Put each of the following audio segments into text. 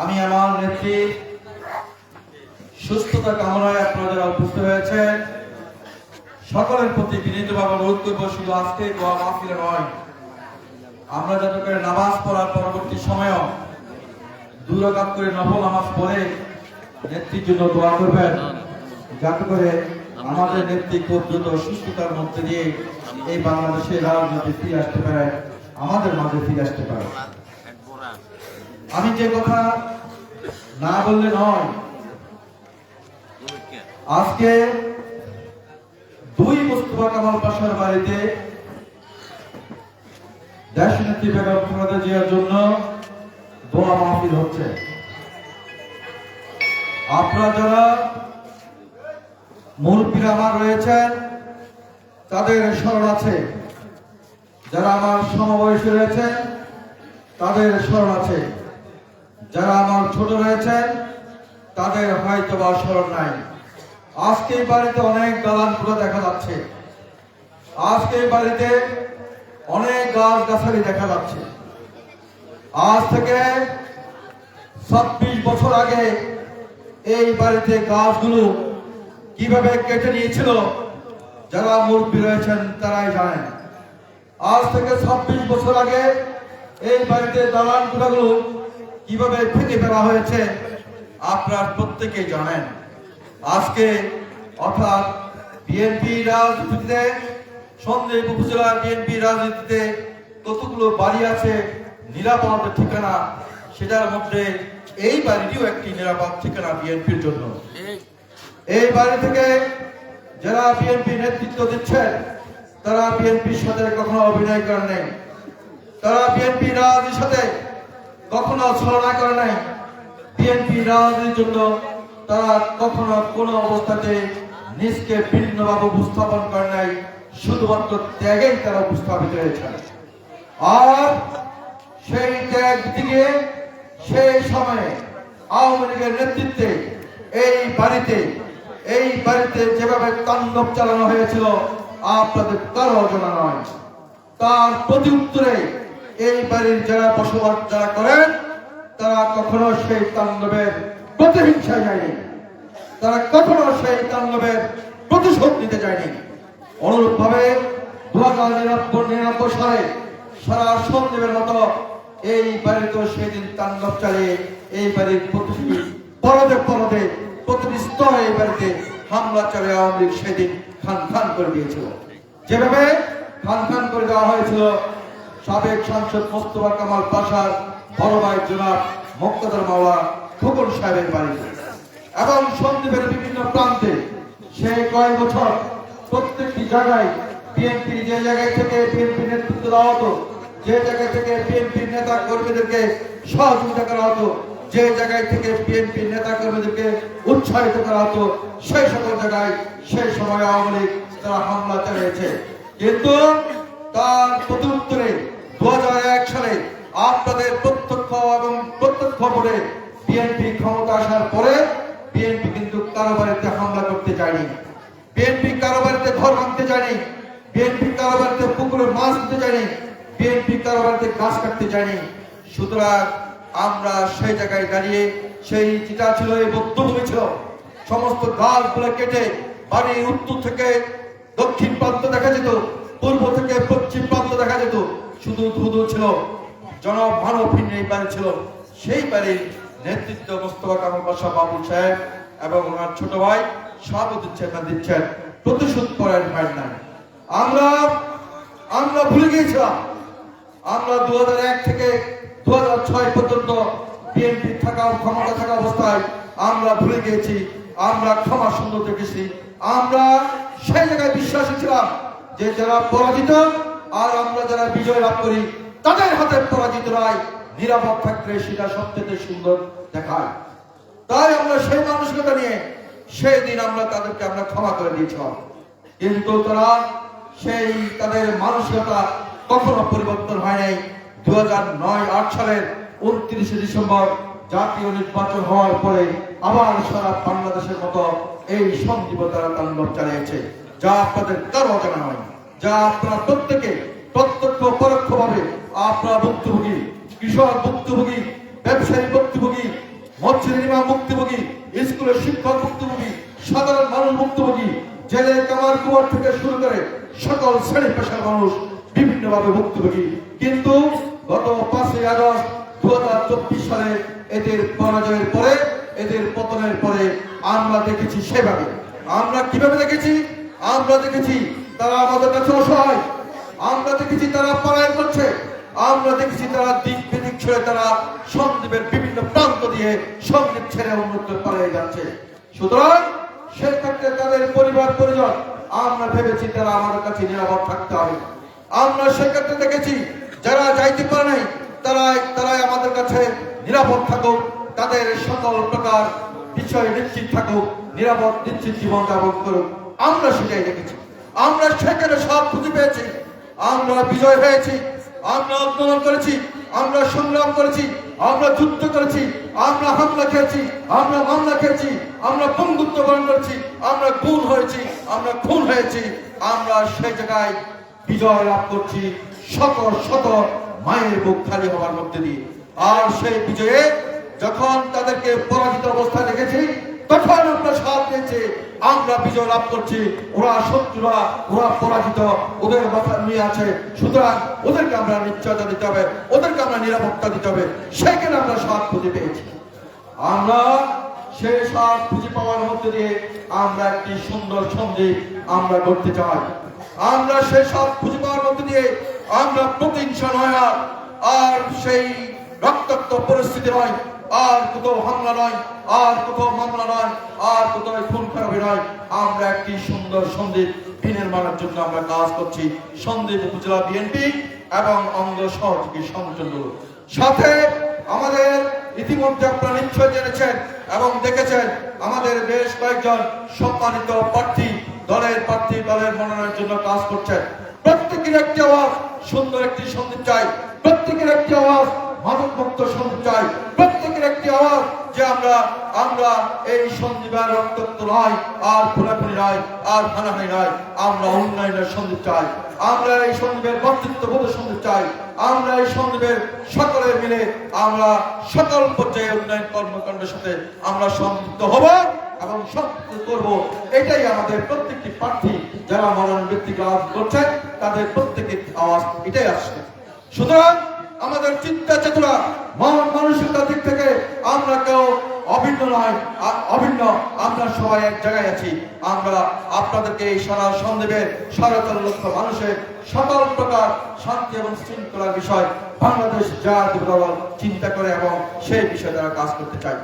আমি আমার নেত্রী সুস্থতা কামনায় আপনারা যারা উপস্থিত হয়েছেন। সকলের প্রতি বিনীতভাবে অনুরোধ করব, শুধু আজকে দোয়া মাহফিলে নয়, আমরা যাতে করে নামাজ পড়ার পরবর্তী সময়ও দুরাকাত করে নফল নামাজ পড়ে নেত্রীর জন্য দোয়া করবেন। যাতে করে আমাদের নেত্রী দ্রুত সুস্থতার মধ্যে দিয়ে এই বাংলাদেশের রাজনীতি ফিরে আসতে পারে, আমাদের মাঝে ফিরে আসতে পারে। আমি যে কথা না বললে নয়, আজকে দুই মুস্তফা কামাল পাশার বাড়িতে দেশ নেত্রী বেগম খালেদা জিয়ার জন্য দোয়া মাহফিল হচ্ছে। আপনারা যারা মুরব্বীরা আমার রয়েছেন, তাদের স্মরণ আছে। যারা আমার সমবয়সী রয়েছেন, তাদের স্মরণ আছে। যারা আমার ছোট রয়েছেন, তাদের হয়তো বা স্মরণ নাই। আজকে বাড়িতে অনেক দালান পুরো দেখা যাচ্ছে। আজকে বাড়িতে অনেক গাছ গাছালি দেখা যাচ্ছে। আজ থেকে ছাব্বিশ বছর আগে এই বাড়িতে গাছগুলো কীভাবে কেটে নিয়েছিল, যারা মুরব্বী রয়েছেন তারাই জানেন। আজ থেকে ছাব্বিশ বছর আগে এই বাড়িতে দালানগুলো কীভাবে ভেঙে ফেলা হয়েছে, আপনার প্রত্যেকেই জানেন। আজকে অর্থাৎ বিএনপি রাজনীতিতে, সন্দেহ উপজেলা বিএনপি রাজনীতিতে কতগুলো বাড়ি আছে, নিরাপদ ঠিকানা, সেটার মধ্যে এই বাড়িটিও একটি নিরাপদ ঠিকানা বিএনপির জন্য। এই বাড়ি থেকে যারা বিএনপি নেতৃত্ব দিচ্ছেন, তারা বিএনপির সাথে কখনো অভিনয় করেন নাই। তারা বিএনপি রাজনীতির সাথে কখনো ছলনা করে নাই। বিএনপি রাজনীতির জন্য তারা কখনো কোনো অবস্থাতে নিজকে ভিন্নভাবে উপস্থাপন করে নাই, শুধুমাত্র ত্যাগেই তারা উপস্থাপিত হয়েছেন। আর সেই ত্যাগ দিকে, সেই সময়ে আওয়ামী লীগের নেতৃত্বে এই বাড়িতে এই বাড়িতে যেভাবে তাণ্ডব চালানো হয়েছিল, আপনাদের কারও অজানা নয়। তার প্রতি উত্তরে এই বাড়ির যারা বসবাস যারা করেন, তারা কখনো সেই তাণ্ডবের প্রতিহিংসায় যায়নি। তারা কখনো সেই তাণ্ডবের প্রতিশোধ নিতে যায়নি। অনুরূপ ভাবে দু হাজার নিরানব্বই সালে সারা সন্দেহের মতো এই বাড়ির বাড়িতে সেদিন তাণ্ডব চালিয়ে এই বাড়ির প্রতিটি পরদে পরদে, প্রতিটি স্তরে এই বাড়িতে হামলা চালিয়ে আওয়ামী লীগ সেদিন খান খান করে দিয়েছিল। যেভাবে খান খান করে দেওয়া হয়েছিল সাবেক সাংসদ মোস্তফা কামাল পাশার বড় ভাই জনাব মুক্তাদার মাওলা খোকন সাহেবের বাড়িতে এবং সন্দীপের বিভিন্ন প্রান্তে সে কয়েক বছর প্রত্যেকটি জায়গায় বিএনপি যে জায়গায় থেকে বিএনপি নেতৃত্ব দেওয়া হতো, যে জায়গা থেকে বিএনপি নেতা কর্মীদেরকে সহযোগিতা করা হতো, যে জায়গায় থেকে বিএনপি নেতা কর্মীদেরকে উৎসাহিত করা হতো, সেই সকল জায়গায় সেই সময় আওয়ামী লীগ তারা হামলা চালিয়েছে। কিন্তু তার প্রত্যুত্তরে দু হাজার এক সালে আপনাদের প্রত্যক্ষ এবং প্রত্যক্ষ করে বিএনপি ক্ষমতা আসার পরে বিএনপি কিন্তু কারও বাড়িতে হামলা করতে যায়নি। বিএনপি কারও বাড়িতে ঘর ভাঙতে যায়নি। বিএনপি কারও বাড়িতে পুকুরে মাছ দিতে যায়নি। বিএনপি কারও বাড়িতে গাছ কাটতে যায়নি। সুতরাং আমরা সেই জায়গায় দাঁড়িয়ে সেই যেটা ছিল, এই বক্তব্য ছিল। সমস্ত গাছগুলো কেটে বাড়ির উত্তর থেকে দক্ষিণ প্রান্ত দেখা যেত, পূর্ব থেকে পশ্চিম প্রান্ত দেখা যেত। শুধু ধুধু ছিল জনমানবহীন এই বাড়ি ছিল। সেই বাড়ির নেতৃত্ব মোস্তফা কামাল পাশা বাবুল সাহেব এবং ওনার ছোট ভাই সব দিচ্ছেন না দিচ্ছেন। প্রতিশোধ করেন হয় না আমরা আমরা ভুলে গিয়েছিলাম। আমরা দুহাজার এক থেকে দু হাজার ছয় পর্যন্ত বিএনপি থাকা, ক্ষমতা থাকা অবস্থায় আমরা ভুলে গিয়েছি। আমরা ক্ষমা সুন্দর দেখেছি। আমরা সেই জায়গায় বিশ্বাসী ছিলাম যে যারা পরাজিত আর আমরা যারা বিজয় লাভ করি, তাদের হাতে পরাজিত নয় নিরাপদ থাকলে সেটা সবচেয়ে সুন্দর দেখায়। তাই আমরা সেই মানসিকতা নিয়ে সেই দিন আমরা তাদেরকে আমরা ক্ষমা করে দিয়েছিলাম কিন্তু তারা সেই তাদের মানসিকতা কখনো পরিবর্তন হয় নাই। দু হাজার নয় আট সালের উনত্রিশে ডিসেম্বর জাতীয় নির্বাচন হওয়ার পরে আবার সারা বাংলাদেশের মতো এই সঞ্জীবতারা তাণ্ডব চালিয়েছে, যা আপনাদের কারও অজানা নয়। যা আপনারা প্রত্যেকে প্রত্যক্ষ পরোক্ষ ভাবে আপনারা ভুক্তভোগী, কৃষক ভুক্তভোগী, ব্যবসায়ী ভুক্তভোগী মৎস্যজীবী ভুক্তভোগী, স্কুলের শিক্ষক ভুক্তভোগী, সাধারণ মানুষ ভুক্তভোগী, জেলে কামার কুমার থেকে শুরু করে সকল শ্রেণি পেশার মানুষ বিভিন্নভাবে ভুক্তভোগী। কিন্তু গত পাঁচই আগস্ট দু হাজার চব্বিশ সালে এদের পরাজয়ের পরে, এদের পতনের পরে আমরা দেখেছি সেভাবে। আমরা কীভাবে দেখেছি? আমরা দেখেছি তারা আমাদের কাছে অসহায় আমরা দেখেছি তারা পলায়ন করছে। আমরা দেখেছি তারা দিক বিদিক ছেড়ে তারা সন্দ্বীপের বিভিন্ন প্রান্ত দিয়ে সন্দ্বীপ ছেড়ে অন্যত্র পালিয়ে যাচ্ছে। সুতরাং সেক্ষেত্রে তাদের পরিবার, পরিজন, আমরা ভেবেছি তারা আমাদের কাছে নিরাপদ থাকতে হবে। আমরা সেক্ষেত্রে দেখেছি যারা যাইতে পারে নাই তারা তারাই আমাদের কাছে নিরাপদ থাকুক, তাদের সকল প্রকার বিষয় নিশ্চিত থাকুক, নিরাপদ, নিশ্চিত জীবন যাপন করুক। আমরা সেটাই দেখেছি। আমরা সেখানে সব খুঁজে পেয়েছি। আমরা বিজয় হয়েছি, আমরা আন্দোলন করেছি, আমরা সংগ্রাম করেছি, আমরা যুদ্ধ করেছি, আমরা হামলা খেয়েছি, আমরা মামলা খেয়েছি, আমরা বন্ধুত্ব বরণ করেছি, আমরা গুণ হয়েছি, আমরা খুন হয়েছি, আমরা সেই জায়গায় বিজয় লাভ করছি শত শত মায়ের বুক খালি হওয়ার মধ্যে দিয়ে। আর সেই বিজয়ে যখন তাদেরকে পরাজিত অবস্থায় দেখেছি, তখন আমরা আমরা বিজয় লাভ করছি, ওরা শত্রুরা ওরা পরাজিত, ওদের মাথা নিয়ে আছে। সুতরাং ওদেরকে আমরা নিশ্চয়তা দিতে হবে, ওদেরকে আমরা নিরাপত্তা দিতে হবে। সেখানে আমরা সাথ খুঁজে পেয়েছি। আমরা সেই সাথ খুঁজে পাওয়ার মধ্যে দিয়ে আমরা একটি সুন্দর সন্দেহ আমরা করতে চাই। আমরা সেই সাথ খুঁজে পাওয়ার মধ্যে দিয়ে আমরা প্রতিহিংসা নয় আর আর সেই রক্তাক্ত পরিস্থিতি নয়। আর কোথাও হামলা নয়, আর কোথাও মামলা নয়, আর কোথাও খুন খারাপি নয়। আমরা একটি সুন্দর সন্দীপ বিনির্মাণের জন্য আমরা কাজ করছি। সন্দীপ উপজেলা বিএনপি এবং অঙ্গ সহযোগী সংগঠনগুলো সাথে আমাদের ইতিমধ্যে আপনারা নিশ্চয় জেনেছেন এবং দেখেছেন, আমাদের বেশ কয়েকজন সম্মানিত প্রার্থী, দলের প্রার্থী, দলের মনোনয়নের জন্য কাজ করছেন। প্রত্যেকের একটি আওয়াজ, সুন্দর একটি সন্দীপ চাই। প্রত্যেকের একটি আওয়াজ মাদক মুক্ত সন্দীপ প্রত্যেকের একটি আওয়াজ যে আমরা আমরা এই সন্দীপের রক্তাক্ত নয় আর খুনাখুনি নয় আর হানাহানি নয় আমরা উন্নয়নের সন্দীপ চাই। আমরা এই সন্দীপের বর্তৃত্ব বোধ সন্দীপ চাই। আমরা এই সন্দীপের সকলে মিলে আমরা সকল পর্যায়ে উন্নয়ন কর্মকাণ্ডের সাথে আমরা সংযুক্ত হব এবং সম্পৃক্ত করব। এটাই আমাদের প্রত্যেকটি প্রার্থী যারা মনোনয়ন ব্যক্তিকে আওয়াজ করছেন, তাদের প্রত্যেকের আওয়াজ এটাই আসছে। সুতরাং আমাদের চিন্তা চেতনা মন মানসিকতার দিক থেকে আমরা কেউ অভিন্ন নয় অভিন্ন। আমরা সবাই এক জায়গায় আছি। আমরা আপনাদেরকে এই সারা সন্দেহের সাড়ে তেরো লক্ষ মানুষের সকল প্রকার শান্তি এবং শৃঙ্খলার বিষয় বাংলাদেশ জাতীয় দল চিন্তা করে এবং সেই বিষয়ে তারা কাজ করতে চায়।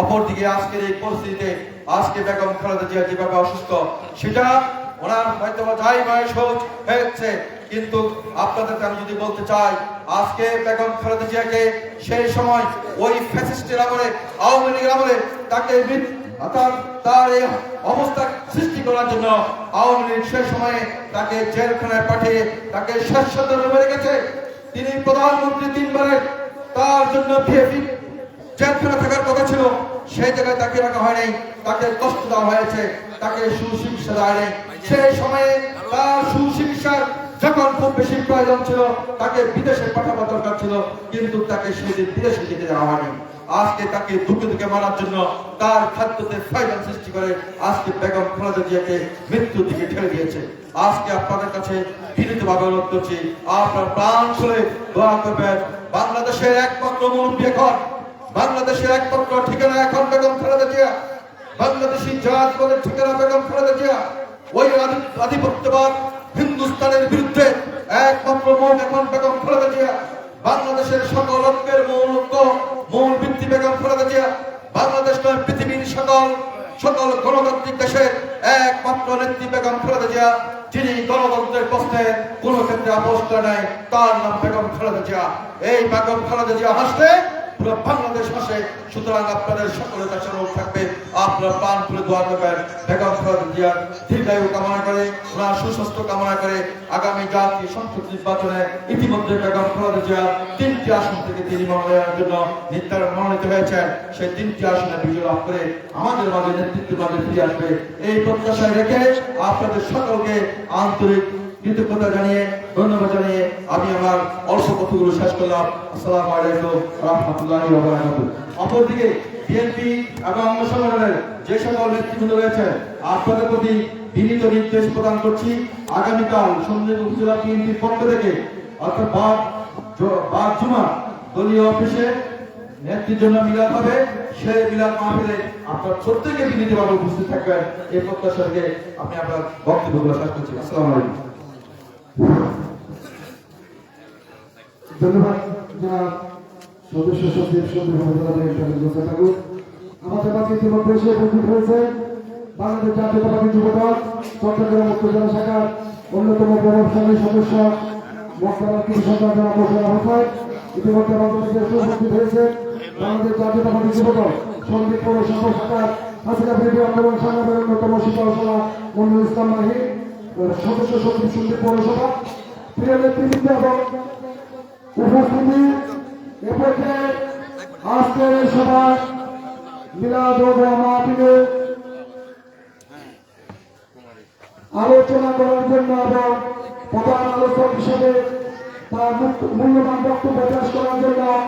অপরদিকে আজকের এই পরিস্থিতিতে আজকে বেগম খালেদা জিয়া যেভাবে অসুস্থ, সেটা ওনার হয়তো যাই বয়স হোক হয়েছে। কিন্তু আপনাদেরকে আমি যদি বলতে চাই আজকে বেগম খালেদা জিয়াকে সেই সময় ওই ফ্যাসিস্টের আমলে, আওয়ামী লীগের আমলে তাকে তার তার এই অবস্থা সৃষ্টি করার জন্য আওয়ামী লীগ সেই সময়ে তাকে জেলখানায় পাঠিয়ে তাকে শাশ্বত মেরে গেছে তিনি প্রধানমন্ত্রী তিনবারের তার জন্য জেলখানা থাকার কথা ছিল। সেই জায়গায় তাকে রাখা হয়নি। তাকে কষ্ট দেওয়া হয়েছে। তাকে দেওয়া নেই সেই সময়ে তার সুচিকিৎসার যখন খুব বেশি প্রয়োজন ছিল, তাকে বিদেশে পাঠাবার দরকার ছিল, কিন্তু তাকে সেদিন বিদেশে যেতে দেওয়া হয়নি। আজকে তাকে দুঃখে দুঃখে মারার জন্য তার খাদ্যতে ফাইদান সৃষ্টি করে আজকে বেগম খালেদা জিয়াকে মৃত্যুর দিকে ঠেলে দিয়েছে। আজকে আপনাদের কাছে বিনীতভাবে অনুরোধ করছি, আপনার প্রাণ খুলে দোয়া করবেন। বাংলাদেশের একমাত্র মুরব্বী এখন, বাংলাদেশের একমাত্র ঠিকানা এখন বেগম খালেদা জিয়া। বাংলাদেশি জাতীয়বাদের ঠিকানা বেগম খালেদা জিয়া। ওই আধি- আধিপত্যবাদ বেগম খালেদা জিয়া পুরো বাংলাদেশ হাসে সুতরাং আপনাদের সকলের কাছে অনুরোধ থাকবে, আপনারা প্রাণ খুলে দোয়া করবেন। বেগম জিয়ার দীর্ঘায়ু কামনা করে, ওনার সুস্বাস্থ্য কামনা করে আগামী জাতীয় সংসদ নির্বাচনে ইতিমধ্যে বেগম খালেদা জিয়া তিনটি আসন থেকে তিনি মনোনয়নের জন্য নির্ধারণ মনোনীত হয়েছেন। সেই তিনটি আসনে বিজয় লাভ করে আমাদের মাঝে নেতৃত্বের মাঝে ফিরে আসবে। এই প্রত্যাশায় রেখে আপনাদের সকলকে আন্তরিক কৃতজ্ঞতা জানিয়ে, ধন্যবাদ জানিয়ে আমি আমার অল্প কথাগুলো শেষ করলাম। আসসালামু আলাইকুম রহমতুল্লাহি অপরদিকে বিএনপি এবং অন্য সংগঠনের যে সকল নেতৃবৃন্দ রয়েছে আপনাদের প্রতি বিনীত নির্দেশ প্রদান করছি। আগামীকাল সন্ধ্যে উপজেলা বিএনপির পক্ষ থেকে, অর্থাৎ বাদ বাদ জুমা দলীয় অফিসে নেত্রীর জন্য মিলাদ হবে। সেই মিলাদ মাহফিলে আপনার প্রত্যেকে বিনীতভাবে উপস্থিত থাকবেন। এই প্রত্যাশাকে আমি আপনার বক্তব্যগুলো শেষ করছি। আসসালামু আলাইকুম। ধন্যবাদ সদস্য সচিব আমাদের মাঝে ইতিমধ্যে এসে উপস্থিত হয়েছে বাংলাদেশ জাতীয়তাবাদী যুব দল, চট্টগ্রাম উত্তর জেলা অন্যতম প্রভাবশালী সদস্য মোস্তারা কৃষক জনাব মোশারফ হোসেন ইতিমধ্যে আমাদের মাঝে উপস্থিত হয়েছে বাংলাদেশ জাতীয়তাবাদী যুব দল, সন্দীপ পৌরসভা শাখার হাসিনা বিরোধী আন্দোলন সংগ্রামের অন্যতম শিক্ষা মন্ডল ইসলাম মাহি। সদস্য সচিব সন্দীপ পৌরসভা, প্রিয় নেতৃবৃন্দ এবং উপস্থিতি আজকের মিলাদ মাহফিলে আলোচনা করার জন্য এবং প্রধান আলোচক হিসেবে তার মূল্যবান বক্তব্য পেশ করার জন্য